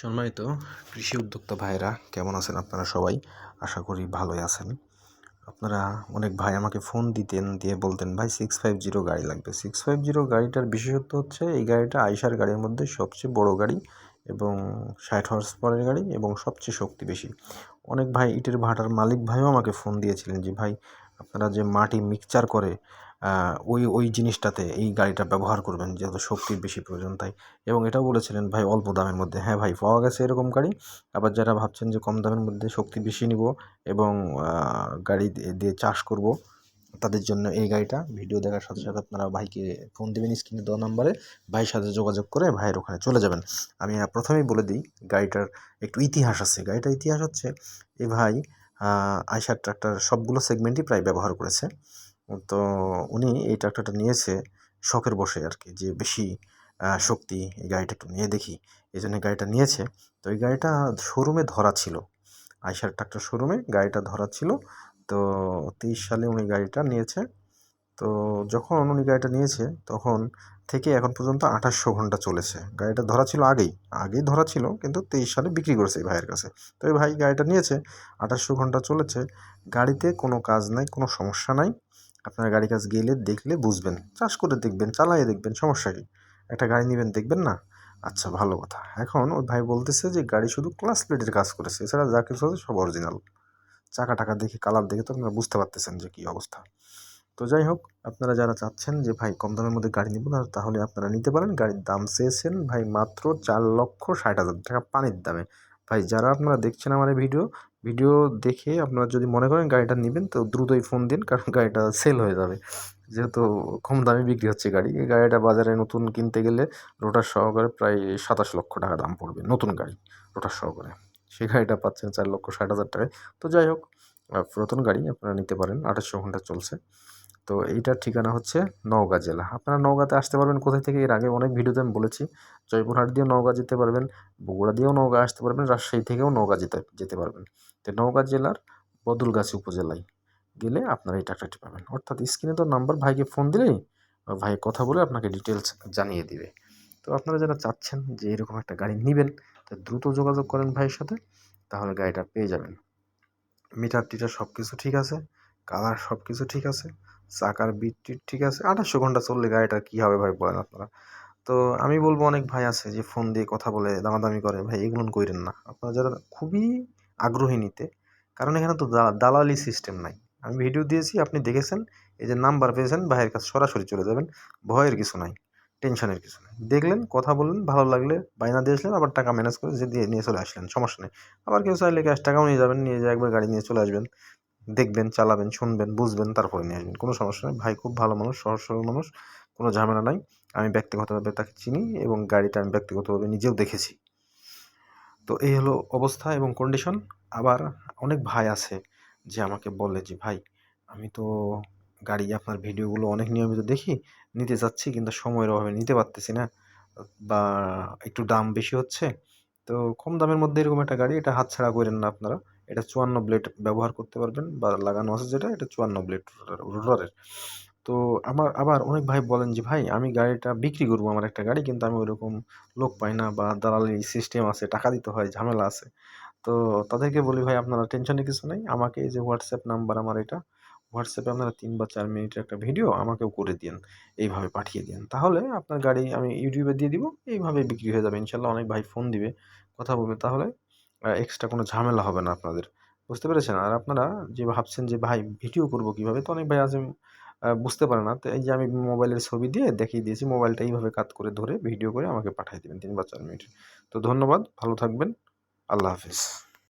সম্মানিত কৃষি উদ্যোক্তা ভাইয়েরা, কেমন আছেন আপনারা সবাই? আশা করি ভালোই আছেন। আপনারা অনেক ভাই আমাকে ফোন দিতেন, দিয়ে বলতেন, ভাই সিক্স ফাইভ জিরো গাড়ি লাগবে। সিক্স ফাইভ জিরো গাড়িটার বিশেষত্ব হচ্ছে, এই গাড়িটা আইসার গাড়ির মধ্যে সবচেয়ে বড় গাড়ি এবং ষাট হর্স পাওয়ারের গাড়ি এবং সবচেয়ে শক্তি বেশি। অনেক ভাই ইটের ভাটার মালিক ভাইও আমাকে ফোন দিয়েছিলেন যে, ভাই, আপনারা যে মাটি মিক্সচার করে ওই ওই জিনিসটাতে এই গাড়িটা ব্যবহার করবেন, যেহেতু শক্তির বেশি প্রয়োজন তাই। এবং এটাও বলেছিলেন, ভাই, অল্প দামের মধ্যে। হ্যাঁ ভাই, পাওয়া গেছে এরকম গাড়ি। আবার যারা ভাবছেন যে কম দামের মধ্যে শক্তি বেশি নিব এবং গাড়ি দিয়ে চাষ করব, তাদের জন্য এই গাড়িটা। ভিডিও দেখার সাথে সাথে আপনারা ভাইকে ফোন দেবেন স্ক্রিনে দেওয়া নাম্বারে। ভাইয়ের সাথে যোগাযোগ করে ভাইয়ের ওখানে চলে যাবেন। আমি প্রথমেই বলে দিই, গাড়িটার একটু ইতিহাস আছে। গাড়িটার ইতিহাস হচ্ছে এই ভাই আইসার ট্রাক্টর সবগুলো সেগমেন্টই প্রায় ব্যবহার করেছে। তো উনি এই ট্রাক্টরটা নিয়েছে শখের বসে আর কি যে বেশি শক্তি এই গাড়িটা একটু নিয়ে দেখি। এই জন্য গাড়িটা নিয়েছে। তো এই গাড়িটা শোরুমে ধরা ছিল। আইসার ট্রাক্টর শোরুমে গাড়িটা ধরা ছিল। তো তেইশ সালে উনি গাড়িটা নিয়েছে। তো যখন উনি গাড়িটা নিয়েছে, তখন থেকে এখন পর্যন্ত আঠাশশো ঘণ্টা চলেছে। গাড়িটা ধরা ছিল আগেই। আগেই ধরা ছিল, কিন্তু তেইশ সালে বিক্রি করেছে এই ভাইয়ের কাছে। তো এই ভাই গাড়িটা নিয়েছে, আঠাশশো ঘণ্টা চলেছে। গাড়িতে কোনো কাজ নাই, কোনো সমস্যা নাই। আপনার গাড়ি কাজ গেলে দেখলে বুঝবেন, চাষ করে দেখবেন চালাইয়ে দেখবেন, সমস্যা কী? একটা গাড়ি নেবেন, দেখবেন না? আচ্ছা ভালো কথা। এখন ওই ভাই বলতেছে যে গাড়ি শুধু ক্লাস প্লেটের কাজ করেছে, এছাড়া যা কিছু আছে সব অরিজিনাল চাকা টাকা দেখে কালার দেখে তো আপনারা বুঝতে পারতেছেন যে কী অবস্থা। তো যাই হোক, আপনারা যারা চাচ্ছেন যে ভাই কম দামের মধ্যে গাড়ি নেবেন তাহলে আপনারা নিতে পারেন। গাড়ির দাম চেয়েছেন ভাই মাত্র চার লক্ষ ষাট হাজার টাকা পানির দামে। ভাই, যারা আপনারা দেখছেন আমার এই ভিডিও ভিডিও দেখে আপনারা যদি মনে করেন গাড়িটা নেবেন, তো দ্রুতই ফোন দিন, কারণ গাড়িটা সেল হয়ে যাবে। যেহেতু কম দামে বিক্রি হচ্ছে গাড়ি, এই গাড়িটা বাজারে নতুন কিনতে গেলে রোটার সহকারে প্রায় সাতাশ লক্ষ টাকা দাম পড়বে, নতুন গাড়ি রোটার সহকারে। সেই গাড়িটা পাচ্ছেন চার লক্ষ ষাট হাজার টাকায়। তো যাই হোক পুরাতন গাড়ি আপনারা নিতে পারেন আঠাশশো ঘণ্টা চলছে। তো এইটার ঠিকানা হচ্ছে নওগাঁ জেলা। আপনারা নওগাঁতে আসতে পারবেন, কোথায় থেকে এর আগে অনেক ভিডিওতে আমি বলেছি, জয়পুরহাট দিয়েও নওগাঁ যেতে পারবেন, বগুড়া দিয়েও নওগাঁ আসতে পারবেন, রাজশাহী থেকেও নওগাঁ যেতে যেতে পারবেন। তো নওগাঁ জেলার বদলগাছি উপজেলায় গেলে আপনারা এই টাকাটি পাবেন। অর্থাৎ স্ক্রিনে তো নাম্বার, ভাইকে ফোন দিলেই ভাই কথা বলে আপনাকে ডিটেলস জানিয়ে দিবে। তো আপনারা যারা চাচ্ছেন যে এরকম একটা গাড়ি নেবেন, তা দ্রুত যোগাযোগ করেন ভাইয়ের সাথে, তাহলে গাড়িটা পেয়ে যাবেন। মিটার টিটার সব কিছু ঠিক আছে, কালার সব কিছু ঠিক আছে চাকার টিট ঠিক আছে? আঠাশশো ঘণ্টা চললে গাড়িটা কী হবে ভাই বলেন আপনারা? তো আমি বলব অনেক ভাই আছে যে ফোন দিয়ে কথা বলে, দামাদামি করে, ভাই এগুলো করেন না। আপনারা যারা খুবই আগ্রহী নিতে, কারণ এখানে তো দালালি সিস্টেম নাই। আমি ভিডিও দিয়েছি, আপনি দেখেছেন? এই যে নাম্বার পেয়েছেন, ভাইয়ের কাছে সরাসরি চলে যাবেন, ভয়ের কিছু নাই টেনশনের কিছু নেই। দেখলেন, কথা বললেন, ভালো লাগলে বাইনা দিয়ে আসলেন, আবার টাকা ম্যানেজ করে যে দিয়ে নিয়ে চলে আসলেন, সমস্যা নেই। আবার কেউ চাইলে ক্যাশ টাকাও নিয়ে যাবেন, নিয়ে যে একবার গাড়ি নিয়ে চলে আসবেন। দেখবেন, চালাবেন, শুনবেন, বুঝবেন, তারপরে নিয়ে আসবেন। কোনো সমস্যা নেই। ভাই খুব ভালো মানুষ, সহজ সরল মানুষ, কোনো ঝামেলা নাই। আমি ব্যক্তিগতভাবে তাকে চিনি এবং গাড়িটা আমি ব্যক্তিগতভাবে নিজেও দেখেছি। তো এই হলো অবস্থা এবং কন্ডিশন আবার অনেক ভাই আছে যে আমাকে বলে যে, ভাই, আমি তো গাড়ি, আপনার ভিডিওগুলো অনেক নিয়মিত দেখি, নিতে চাচ্ছি কিন্তু সময়ের অভাবে নিতে পারতেছি না বা একটু দাম বেশি হচ্ছে। তো কম দামের মধ্যে এরকম একটা গাড়ি, এটা হাতছাড়া করেন না আপনারা। এটা চুয়ান্ন ব্লেড ব্যবহার করতে পারবেন বা লাগানো আছে যেটা, এটা চুয়ান্ন ব্লেড রোটারের তো আমার আবার অনেক ভাই বলেন যে, ভাই, আমি গাড়িটা বিক্রি করব আমার একটা গাড়ি, কিন্তু আমি ওইরকম লোক পাই না বা দালালি সিস্টেম আছে, টাকা দিতে হয়, ঝামেলা আছে। তো তাদেরকে বলি, ভাই, আপনারা টেনশনে কিছু নেই। আমাকে এই যে হোয়াটসঅ্যাপ নাম্বার আমার এটা হোয়াটসঅ্যাপে আপনারা তিন বা চার মিনিটের একটা ভিডিও আমাকেও করে দিন এইভাবে পাঠিয়ে দিন তাহলে আপনার গাড়ি আমি ইউটিউবে দিয়ে দিব এইভাবে বিক্রি হয়ে যাবে। ইনশাল্লাহ অনেক ভাই ফোন দিবে, কথা বলবে। তাহলে এক্সট্রা কোনো ঝামেলা হবে না আপনাদের। বুঝতে পেরেছেন? আর আপনারা যে ভাবছেন যে, ভাই, ভিডিও করব কীভাবে? তো অনেক ভাই আছে বুঝতে পারে না। তো এই যে আমি মোবাইলের ছবি দিয়ে দেখিয়ে দিয়েছি, মোবাইলটা এইভাবে কাত করে ধরে ভিডিও করে আমাকে পাঠিয়ে দেবেন তিন বা চার মিনিট তো ধন্যবাদ, ভালো থাকবেন। আল্লাহ হাফিজ।